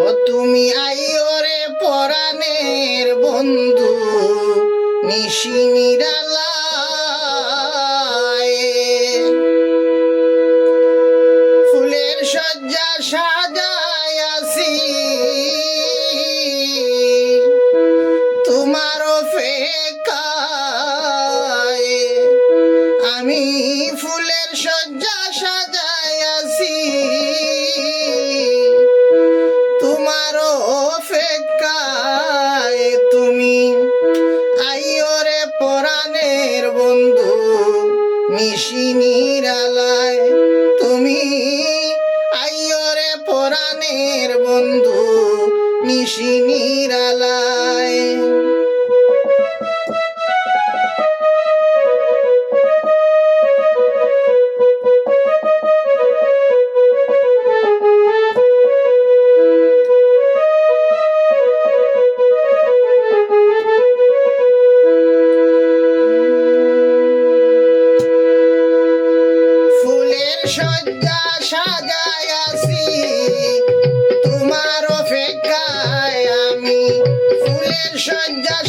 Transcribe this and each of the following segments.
ও তুমি আইও রে পরাণের বন্ধু নিশি নিরালায় তুমি আইয়রে পরাণের বন্ধু নিশি নিরালায়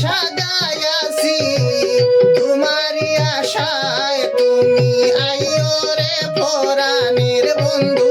সাজায় আসি তোমারই আশায় তুমি আইও রে পরাণের বন্ধু।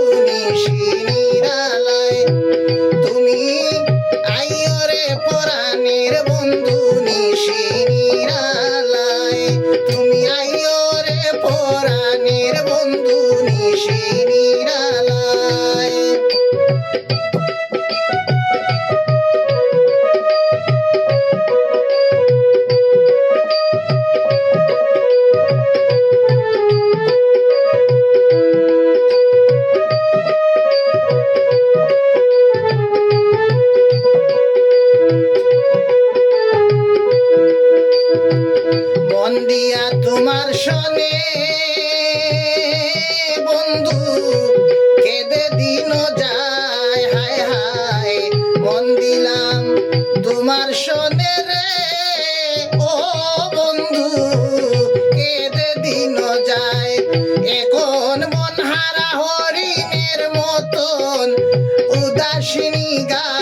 মন দিলাম তোমার সনে রে। ও বন্ধু, কেঁদে দিন যায়। এখন মন হারা হরিণের মতন, উদাসিনী গায়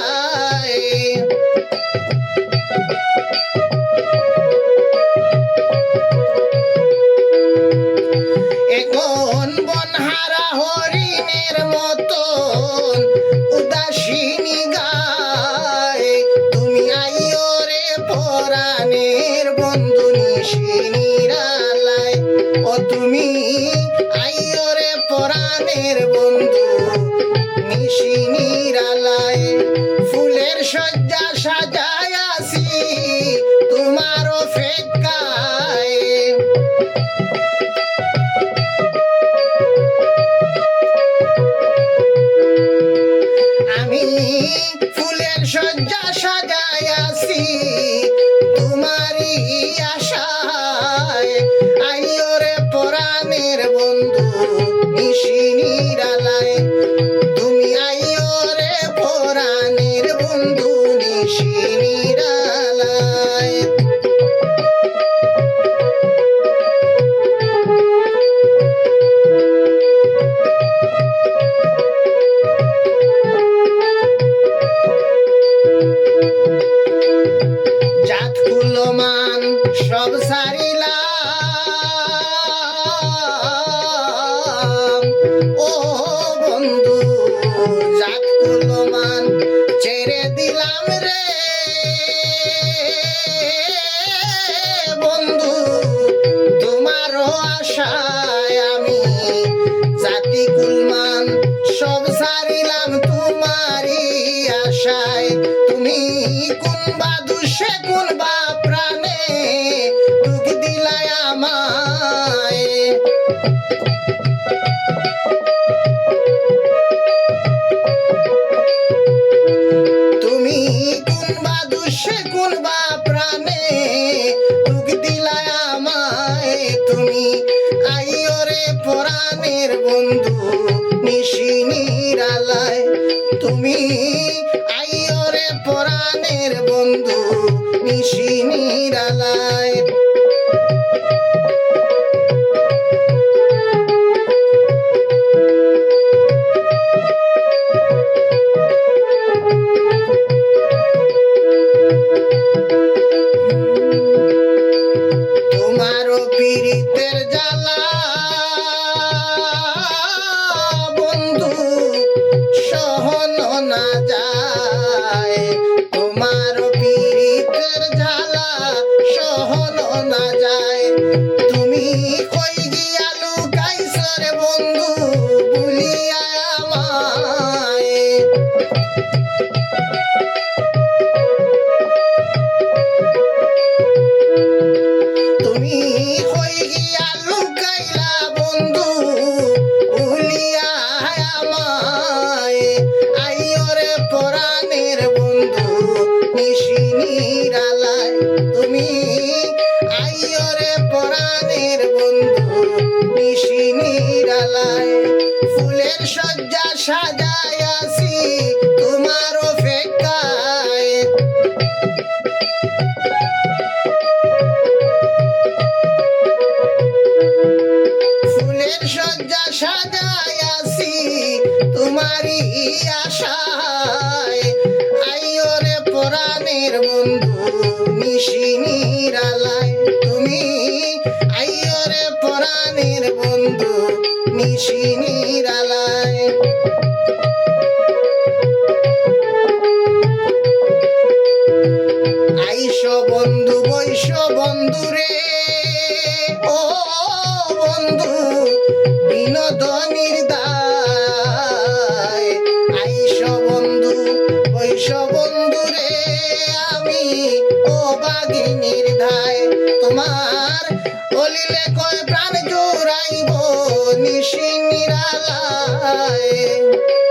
পরাণের বন্ধু নিশি নিরালায় ফুলের শয্যা সাজায় সারিলাম। ও বন্ধু কুলমান ছেড়ে দিলাম রে। বন্ধু, তোমারও আশায় আমি জাতি কুলমান সব সারিলাম তোমারই আশায়। তুমি কোন বন্ধু নিশি নিরালায়। তোমারও পীড়িতের জ্বালা বন্ধু সহন না যায়। না যায় নিশিনীর ফুলের সজ্জা সাজায়াছি তোমার ফুলের সজ্জা সাজায়াছি তোমারই আশায়। পরাণের বন্ধু নিশিনীর আলায়। তুমি আইয়রে পরাণের বন্ধু নিশিনীর আলায়। আইস বন্ধু বৈশ বন্ধু রে। ও বন্ধু, বিনোদনীর দায়। আইস বন্ধু বৈশ বন্ধু রে। আমি ও বাগিনীর ধায়। তোমার বলিলে কয় প্রাণ নিরালায়